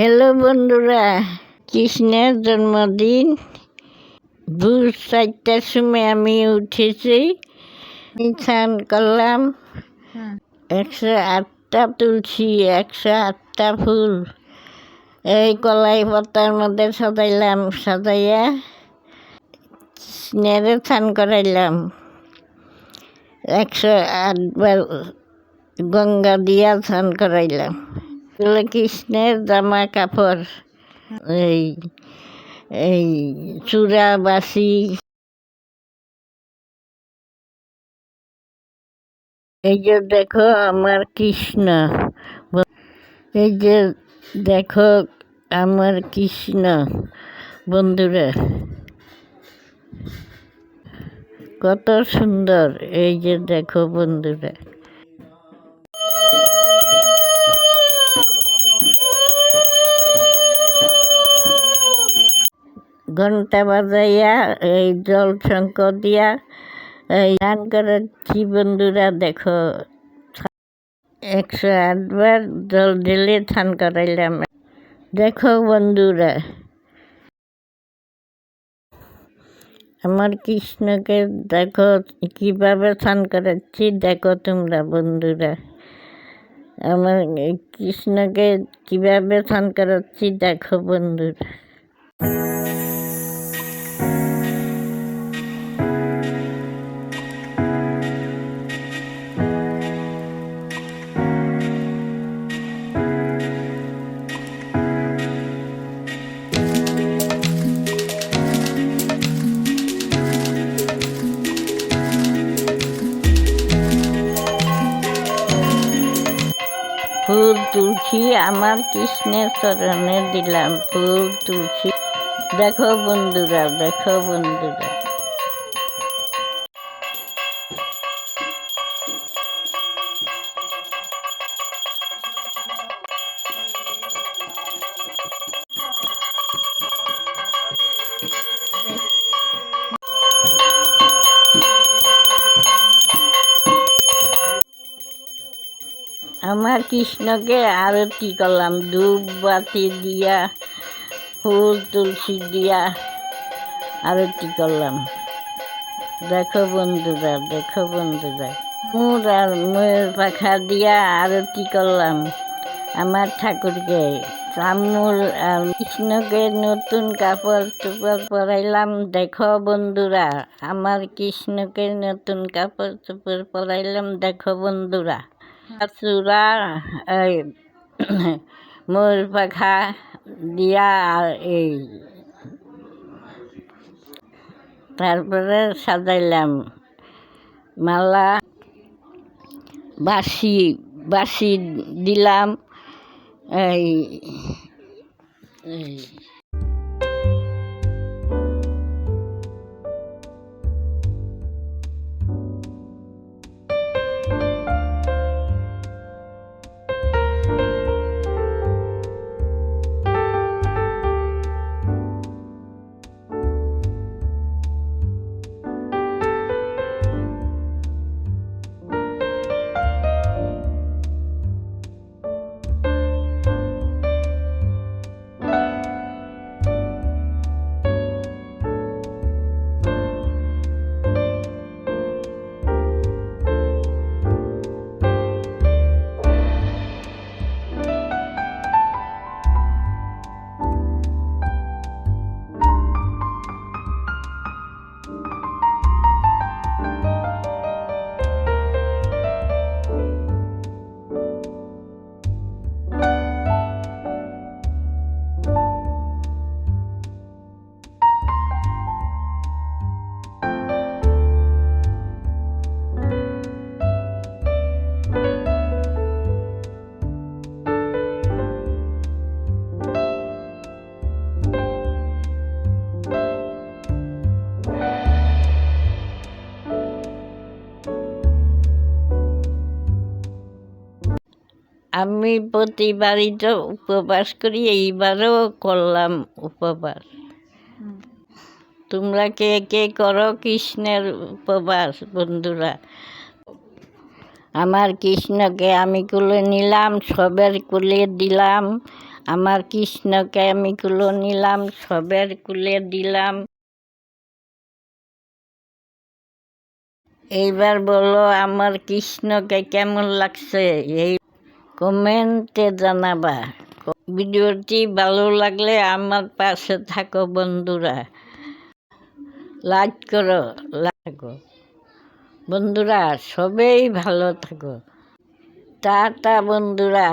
Hello বন্ধুরা কৃষ্ণের জন্মদিন। ভোর চারটার সময় আমি উঠেছি স্নান করলাম। একশো আটটা তুলসী একশো আটটা ফুল। এই কলাই পাতার মধ্যে সাজাইলাম সাজাইয়া স্নেরে স্নান করাইলাম। একশো আটবার গঙ্গা দিয়া স্নান করাইলাম। কৃষ্ণের জামা কাপড়, এই এই চূড়া বাসি এই যে দেখো আমার কৃষ্ণ। এই যে দেখো আমার কৃষ্ণ। বন্ধুরা, কত সুন্দর। এই যে দেখো বন্ধুরা। ঘণ্টা বাজাইয়া, এই জল শঙ্কর দিয়া, এই গান করাচ্ছি বন্ধুরা দেখো। একশো আটবার জল ঢেলে স্নান করাইলাম। দেখো বন্ধুরা। আমার কৃষ্ণকে দেখো, কীভাবে স্নান করাচ্ছি দেখো তোমরা বন্ধুরা। আমার কৃষ্ণকে কীভাবে স্নান করাচ্ছি দেখো বন্ধুরা। তুলছি আমার কৃষ্ণের চরণে দিলাম ফুল তুলছি দেখো বন্ধুরা দেখো বন্ধুরা। আমার কৃষ্ণকে আরতি করলাম, ধূপ বাতি দিয়া, ফুল তুলসী দিয়া আরতি করলাম। দেখো বন্ধুরা দেখো বন্ধুরা, মোর আর ময়ূর পাখা দিয়া আরতি করলাম আমার ঠাকুরকে। চামুল আর কৃষ্ণকে নতুন কাপড় চোপড় পরাইলাম। দেখো বন্ধুরা, আমার কৃষ্ণকে নতুন কাপড় চোপড় পরাইলাম। দেখো বন্ধুরা। চূড়া এই ময়ূর পাখা দিয়া আর এই তারপরে সাজাইলাম মালা বাসি বাসি দিলাম, এই এই আমি প্রতিবারই তো উপবাস করি এইবারও করলাম উপবাস। তোমরা কে কে করো কৃষ্ণের উপবাস বন্ধুরা? আমার কৃষ্ণকে আমি কুলে নিলাম সবের কুলে দিলাম। আমার কৃষ্ণকে আমি কুলো নিলাম সবের কুলে দিলাম। এইবার বলো আমার কৃষ্ণকে কেমন লাগছে? এই কমেন্টে জানাবা। ভিডিওটি ভালো লাগলে আমার পাশে থাকো বন্ধুরা। লাইক করো থাকো বন্ধুরা, সবেই ভালো থাকো। টাটা বন্ধুরা।